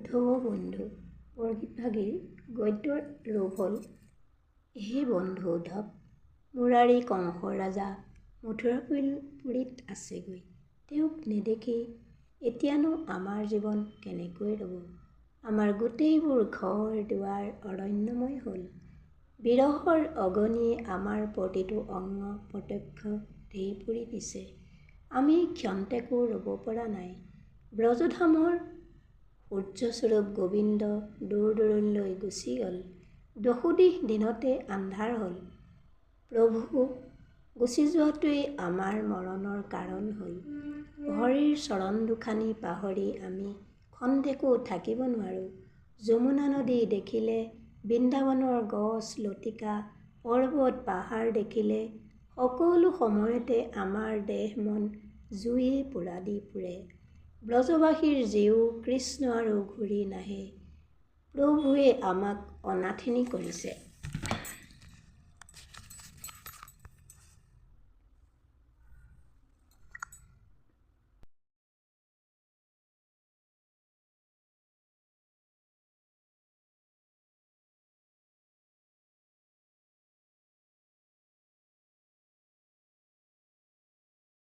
উদ্ধৱ বন্ধু। বৰগীতভাগীৰ গদ্যৰ ৰূপ হ'ল হে বন্ধু উদ্ধৱ মুৰাৰী কংসৰ ৰাজা মথুৰাপুৰীত আছেগৈ। তেওঁক নেদেখি এতিয়ানো আমাৰ জীৱন কেনেকৈ ৰ'ব? আমাৰ গোটেইবোৰ ঘৰ দুৱাৰ অৰণ্যময় হ'ল। বিৰহৰ অগ্নিয়ে আমাৰ প্ৰতিটো অংগ প্ৰত্যক্ষ দেহ পুৰি দিছে। আমি ক্ষন্তেকো ৰ'ব পৰা নাই। ব্ৰজধামৰ সূৰ্যস্বৰূপ গোবিন্দ দূৰ দূৰণিলৈ গুচি গ'ল। দোষোদিশ দিনতে আন্ধাৰ হ'ল। প্ৰভু গুচি যোৱাটোৱেই আমাৰ মৰণৰ কাৰণ হ'ল। হৰিৰ চৰণ দুখানি পাহৰি আমি খন্তেকো থাকিব নোৱাৰোঁ। যমুনা নদী দেখিলে বৃন্দাবনৰ গছ লতিকা পৰ্বত পাহাৰ দেখিলে সকলো সময়তে আমাৰ দেহ মন জুইয়ে পোৰা দি পুৰে ব্ৰজবাসীৰ জীও কৃষ্ণ আৰু ঘূৰি নাহে। প্ৰভুৱে আমাক অনাথিনী কৰিছে।